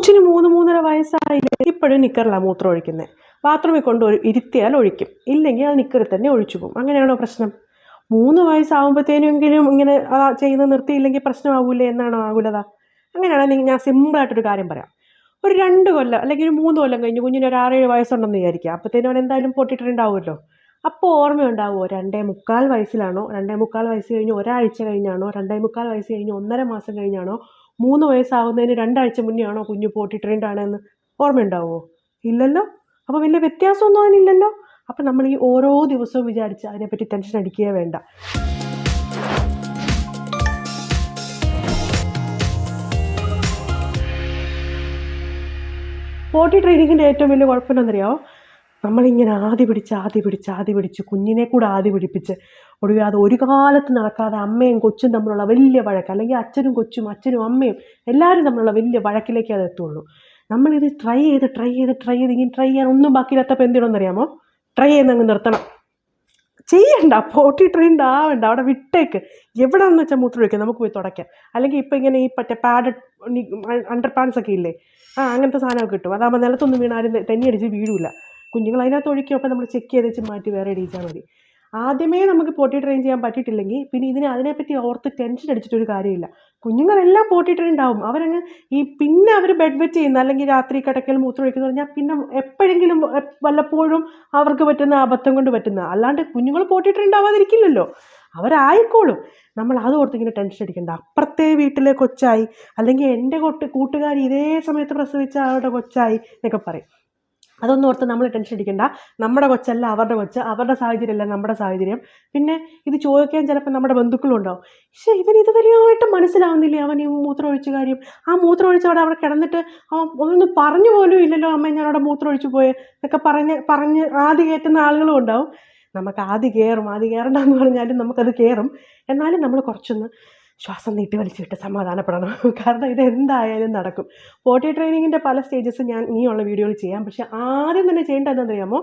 കൊച്ചിന് മൂന്ന് മൂന്നര വയസ്സായില്ലേ? ഇപ്പോഴും നിക്കറിലാണ് മൂത്രം ഒഴിക്കുന്നത് ബാത്റൂമിൽ കൊണ്ട് ഇരുത്തിയാൽ ഒഴിക്കും. ഇല്ലെങ്കിൽ അത് നിക്കറിൽ തന്നെ ഒഴിച്ചു പോകും. അങ്ങനെയാണോ പ്രശ്നം? മൂന്ന് വയസ്സാകുമ്പോഴത്തേനെങ്കിലും ഇങ്ങനെ ചെയ്യുന്നത് നിർത്തിയില്ലെങ്കിൽ പ്രശ്നമാകൂലേ എന്നാണോ ആകുലത? അങ്ങനെയാണെങ്കിൽ ഞാൻ സിമ്പിളായിട്ടൊരു കാര്യം പറയാം. ഒരു രണ്ട് കൊല്ലം അല്ലെങ്കിൽ ഒരു മൂന്ന് കൊല്ലം കഴിഞ്ഞ് കുഞ്ഞിന് ഒരു ആറേഴ് വയസ്സുണ്ടെന്ന് വിചാരിക്കുക. അപ്പോഴത്തേനും അവൻ എന്തായാലും പൊട്ടിട്ടുണ്ടാവുമല്ലോ. അപ്പോൾ ഓർമ്മയുണ്ടാവുമോ രണ്ടേ മുക്കാൽ വയസ്സിലാണോ? രണ്ടേ മുക്കാൽ വയസ്സ് കഴിഞ്ഞ് ഒരാഴ്ച കഴിഞ്ഞാണോ? രണ്ടേ മുക്കാൽ വയസ്സ് കഴിഞ്ഞ് ഒന്നര മാസം കഴിഞ്ഞാണോ? മൂന്ന് വയസ്സാവുന്നതിന് രണ്ടാഴ്ച മുന്നേ ആണോ കുഞ്ഞു പോട്ടി ആണെന്ന് ഓർമ്മയുണ്ടാവുമോ ഇല്ലല്ലോ? അപ്പോൾ വലിയ വ്യത്യാസമൊന്നും അതിനില്ലല്ലോ? അപ്പം നമ്മൾ ഈ ഓരോ ദിവസവും വിചാരിച്ച് അതിനെപ്പറ്റി ടെൻഷൻ അടിക്കുകയേ വേണ്ട. പോട്ടി ട്രെയിനിങ്ങിന്റെ ഏറ്റവും വലിയ കുഴപ്പം എന്താണെന്നറിയാമോ നമ്മളിങ്ങനെ ആദ്യ പിടിച്ച് ആദ്യ പിടിച്ച് ആദ്യ പിടിച്ച് കുഞ്ഞിനെ കൂടെ ആദ്യ പിടിപ്പിച്ച് ഒടുവിൽ അത് ഒരു കാലത്ത് നടക്കാതെ അമ്മയും കൊച്ചും തമ്മിലുള്ള വലിയ വഴക്ക് അല്ലെങ്കിൽ അച്ഛനും കൊച്ചും അച്ഛനും അമ്മയും എല്ലാവരും തമ്മിലുള്ള വലിയ വഴക്കിലേക്ക് അത് എത്തുള്ളൂ. നമ്മളിത് ട്രൈ ചെയ്ത് ട്രൈ ചെയ്ത് ട്രൈ ചെയ്ത് ഇങ്ങനെ ട്രൈ ചെയ്യാൻ ഒന്നും ബാക്കിയില്ലാത്തപ്പോൾ അറിയാമോ? ട്രൈ ചെയ്യുന്നങ്ങ് നിർത്തണം. ചെയ്യണ്ട പോട്ടി ട്രെയിൻഡ് ആവണ്ട അവിടെ വിട്ടേക്ക്. എവിടെയാണെന്ന് വെച്ചാൽ മൂത്രം ഒഴിക്കാം? നമുക്ക് പോയി തുടയ്ക്കാം. അല്ലെങ്കിൽ ഇപ്പം ഇങ്ങനെ ഈ മറ്റേ പാഡ് അണ്ടർ പാൻസ് ഒക്കെ ഇല്ലേ? ആ അങ്ങനത്തെ സാധനമൊക്കെ കിട്ടും. അതാകുമ്പോൾ നിലത്തൊന്നും വീണാലും തെന്നിയടിച്ച് വീഴില്ല കുഞ്ഞുങ്ങൾ അതിനകത്ത് ഒഴിക്കും അപ്പോൾ നമ്മൾ ചെക്ക് ചെയ്ത് വെച്ച് മാറ്റി വേറെ ഇടിച്ചാൽ മതി. ആദ്യമേ നമുക്ക് പോട്ടി ട്രെയിൻ ചെയ്യാൻ പറ്റിയിട്ടില്ലെങ്കിൽ പിന്നെ ഇതിനെ അതിനെപ്പറ്റി ഓർത്ത് ടെൻഷൻ അടിച്ചിട്ടൊരു കാര്യമില്ല. കുഞ്ഞുങ്ങളെല്ലാം പോട്ടി ട്രെയിൻ ഉണ്ടാവും. അവരങ്ങ് ഈ പിന്നെ അവർ ബെഡ് വെറ്റ് ചെയ്യുന്ന അല്ലെങ്കിൽ രാത്രി കിടക്കൽ മൂത്രം ഒഴിക്കുന്ന പറഞ്ഞാൽ പിന്നെ എപ്പോഴെങ്കിലും വല്ലപ്പോഴും അവർക്ക് പറ്റുന്ന അബദ്ധം കൊണ്ട് പറ്റുന്ന. അല്ലാണ്ട് കുഞ്ഞുങ്ങൾ പോട്ടി ട്രെയിൻ ഉണ്ടാവാതിരിക്കില്ലല്ലോ. അവരായിക്കോളും. നമ്മൾ അത് ഓർത്ത് ഇങ്ങനെ ടെൻഷൻ അടിക്കണ്ട. അപ്പുറത്തെ വീട്ടിലെ കൊച്ചായി അല്ലെങ്കിൽ എന്റെ കൊട്ട് കൂട്ടുകാരി ഇതേ സമയത്ത് പ്രസവിച്ച അവരുടെ കൊച്ചായി എന്നൊക്കെ പറയും. അതൊന്നും ഓർത്ത് നമ്മൾ ടെൻഷൻ അടിക്കണ്ട. നമ്മുടെ കൊച്ചല്ല അവരുടെ കൊച്ച്. അവരുടെ സാഹചര്യമല്ല നമ്മുടെ സാഹചര്യം. പിന്നെ ഇത് ചോദിക്കാൻ ചിലപ്പോൾ നമ്മുടെ ബന്ധുക്കളുണ്ടാവും. പക്ഷേ ഇവൻ ഇതുവരെയായിട്ട് മനസ്സിലാവുന്നില്ലേ? അവൻ ഈ മൂത്രം ഒഴിച്ച കാര്യം. ആ മൂത്രം ഒഴിച്ച അവിടെ അവിടെ കിടന്നിട്ട് അവൻ ഒന്നും പറഞ്ഞു പോലും ഇല്ലല്ലോ അമ്മ ഞാൻ അവിടെ ഒഴിച്ചു പോയെ എന്നൊക്കെ പറഞ്ഞ് പറഞ്ഞ് ആദ്യ കയറ്റുന്ന ആളുകളും ഉണ്ടാവും. നമുക്ക് ആദ്യ കയറും ആദ്യ കയറണ്ടെന്ന് പറഞ്ഞാലും നമുക്കത് കയറും എന്നാലും നമ്മൾ കുറച്ചൊന്ന് ശ്വാസം നീട്ടി വലിച്ചിട്ട് സമാധാനപ്പെടണം. കാരണം ഇത് എന്തായാലും നടക്കും പോട്ടി ട്രെയിനിങ്ങിന്റെ പല സ്റ്റേജസ് ഞാൻ ഇനിയുള്ള വീഡിയോയിൽ ചെയ്യാം. പക്ഷേ ആദ്യം തന്നെ ചെയ്യേണ്ടത് എന്താണെന്നറിയാമോ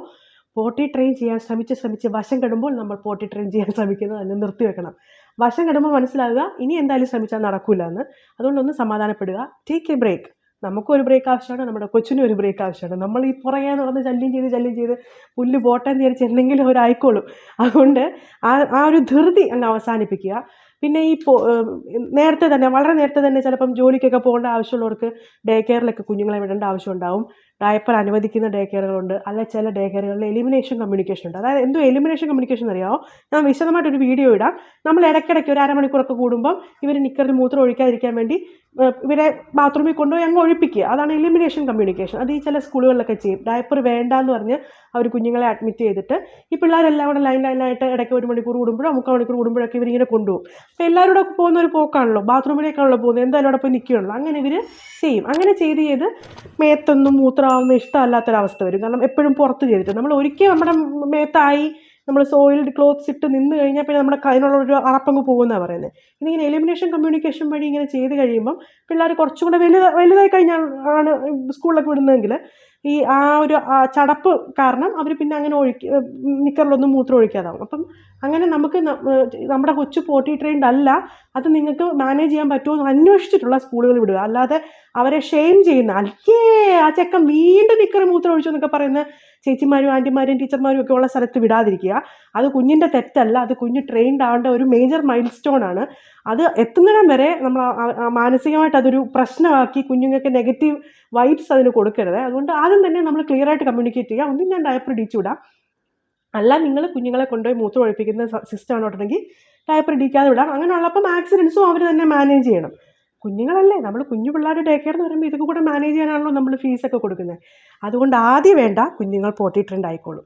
പോട്ടി ട്രെയിൻ ചെയ്യാൻ ശ്രമിച്ച് ശ്രമിച്ച് വശം കെടുമ്പോൾ നമ്മൾ പോട്ടി ട്രെയിൻ ചെയ്യാൻ ശ്രമിക്കുന്നത് അതിനെ നിർത്തിവെക്കണം. വശം കെടുമ്പോൾ മനസ്സിലാകുക ഇനി എന്തായാലും ശ്രമിച്ചാൽ നടക്കില്ല എന്ന് അതുകൊണ്ടൊന്ന് സമാധാനപ്പെടുക. ടേക്ക് എ ബ്രേക്ക് നമുക്കൊരു ഒരു ബ്രേക്ക് ആവശ്യമാണ് നമ്മുടെ കൊച്ചിനും ഒരു ബ്രേക്ക് ആവശ്യമാണ്. നമ്മൾ ഈ പുറകെ നടന്ന് ശല്യം ചെയ്ത് ശല്യം ചെയ്ത് പുല്ല് പോട്ടെന്ന് വിചാരിച്ച് എന്തെങ്കിലും ആയിക്കോളും അതുകൊണ്ട് ആ ആ ഒരു ധൃതി അങ്ങ് അവസാനിപ്പിക്കുക. പിന്നെ ഈ നേരത്തെ തന്നെ വളരെ നേരത്തെ തന്നെ ചിലപ്പം ജോലിക്കൊക്കെ പോകേണ്ട ആവശ്യമുള്ളവർക്ക് ഡേ കെയറിലൊക്കെ കുഞ്ഞുങ്ങളെ വിടേണ്ട ആവശ്യമുണ്ടാവും ഡയപ്പർ അനുവദിക്കുന്ന ഡേ കെയറുകളുണ്ട്. അല്ല ചില ഡേ കെയറുകളിൽ എലിമിനേഷൻ കമ്മ്യൂണിക്കേഷൻ ഉണ്ട്. അതായത് എന്തോ എലിമിനേഷൻ കമ്മ്യൂണിക്കേഷൻ അറിയാമോ ഞാൻ വിശദമായിട്ടൊരു വീഡിയോ ഇടാം. നമ്മൾ ഇടയ്ക്കിടയ്ക്ക് ഒരു അരമണിക്കൂറൊക്കെ കൂടുമ്പോൾ ഇവർ നിക്കറിൽ മൂത്രം ഒഴിക്കാതിരിക്കാൻ വേണ്ടി ഇവരെ ബാത്റൂമിൽ കൊണ്ടുപോയി അങ്ങ് ഒഴിപ്പിക്കുക. അതാണ് എലിമിനേഷൻ കമ്മ്യൂണിക്കേഷൻ അത് ഈ ചില സ്കൂളുകളിലൊക്കെ ചെയ്യും. ഡയപ്പർ വേണ്ട എന്ന് പറഞ്ഞ് അവർ കുഞ്ഞുങ്ങളെ അഡ്മിറ്റ് ചെയ്തിട്ട് ഈ പിള്ളേരെല്ലാം കൂടെ ലൈൻ ലൈനായിട്ട് ഇടയ്ക്ക് ഒരു മണിക്കൂർ കൂടുമ്പോഴോ മുക്കാൽ മണിക്കൂർ കൂടുമ്പോഴൊക്കെ ഇവരിങ്ങനെ കൊണ്ടുപോകും. അപ്പോൾ എല്ലാവരും കൂടെ പോകുന്ന ഒരു പോക്കാണല്ലോ. ബാത്റൂമിലേക്കാണല്ലോ പോകുന്നത്. എന്തായാലും അവിടെ പോയി നിൽക്കുകയുള്ളൂ അങ്ങനെ ഇവർ ചെയ്യും. അങ്ങനെ ചെയ്ത് ചെയ്ത് മേത്തൊന്നും മൂത്രമാവുന്ന ഇഷ്ടമല്ലാത്തൊരവസ്ഥ വരും. കാരണം എപ്പോഴും പുറത്ത് ചെയ്തിട്ട് നമ്മൾ ഒരിക്കൽ നമ്മുടെ മേത്തായി നമ്മൾ സോയിൽഡ് ക്ലോത്ത്സ് ഇട്ട് നിന്ന് കഴിഞ്ഞാൽ പിന്നെ നമ്മുടെ അതിനുള്ള ഒരു അറപ്പങ്ങ് പോകുമെന്നാണ് പറയുന്നത് ഇതിങ്ങനെ എലിമിനേഷൻ കമ്മ്യൂണിക്കേഷൻ വഴി ഇങ്ങനെ ചെയ്ത് കഴിയുമ്പം പിള്ളേർ കുറച്ചും കൂടെ വലുത് വലുതായി കഴിഞ്ഞാൽ ആണ് സ്കൂളിലൊക്കെ വിടുന്നതെങ്കിൽ ഈ ആ ഒരു ചടപ്പ് കാരണം അവർ പിന്നെ അങ്ങനെ ഒഴിക്ക നിക്കറിലൊന്നും മൂത്രം ഒഴിക്കാതാവും അപ്പം അങ്ങനെ നമുക്ക് നമ്മുടെ കൊച്ചു പോട്ടി ട്രെയിൻഡ് അല്ല അത് നിങ്ങൾക്ക് മാനേജ് ചെയ്യാൻ പറ്റുമോ എന്ന് അന്വേഷിച്ചിട്ടുള്ള സ്കൂളുകൾ വിടുക. അല്ലാതെ അവരെ ഷെയിം ചെയ്യുന്ന അല്ലേ ആ ചെക്കൻ വീണ്ടും നിക്കറി മൂത്രം ഒഴിച്ചു എന്നൊക്കെ പറയുന്ന ചേച്ചിമാരും ആന്റിമാരും ടീച്ചർമാരും ഒക്കെ ഉള്ള സ്ഥലത്ത് വിടാതിരിക്കുക. അത് കുഞ്ഞിന്റെ തെറ്റല്ല അത് കുഞ്ഞ് ട്രെയിൻഡ് ആവേണ്ട ഒരു മേജർ മൈൽ സ്റ്റോൺ ആണ്. അത് എത്തുന്നിടം വരെ നമ്മൾ മാനസികമായിട്ട് അതൊരു പ്രശ്നമാക്കി കുഞ്ഞുങ്ങൾക്ക് നെഗറ്റീവ് വൈബ്സ് അതിന് കൊടുക്കരുത്. അതുകൊണ്ട് ആദ്യം തന്നെ നമ്മൾ ക്ലിയർ ആയിട്ട് കമ്മ്യൂണിക്കേറ്റ് ചെയ്യുക. ഒന്നും ഞാൻ ഡയപ്പർ ഇടിച്ചുവിടാം അല്ല നിങ്ങൾ കുഞ്ഞുങ്ങളെ കൊണ്ടുപോയി മൂത്രം ഒഴിപ്പിക്കുന്ന സിസ്റ്റം ആണെന്നുണ്ടെങ്കിൽ ഡയപ്പർ ഇടിക്കാതെ വിടാം. അങ്ങനെയുള്ളപ്പം ആക്സിഡൻസും അവർ തന്നെ മാനേജ് ചെയ്യണം. കുഞ്ഞുങ്ങളല്ലേ നമ്മൾ കുഞ്ഞു പിള്ളേരുടെ ഡേ കെയർ എന്ന് പറയുമ്പോൾ ഇതൊക്കെ കൂടെ മാനേജ് ചെയ്യാനാണല്ലോ നമ്മൾ ഫീസൊക്കെ കൊടുക്കുന്നത്. അതുകൊണ്ട് ആദ്യം വേണ്ട കുഞ്ഞുങ്ങൾ പോട്ടി ട്രെൻഡ് ആയിക്കോളും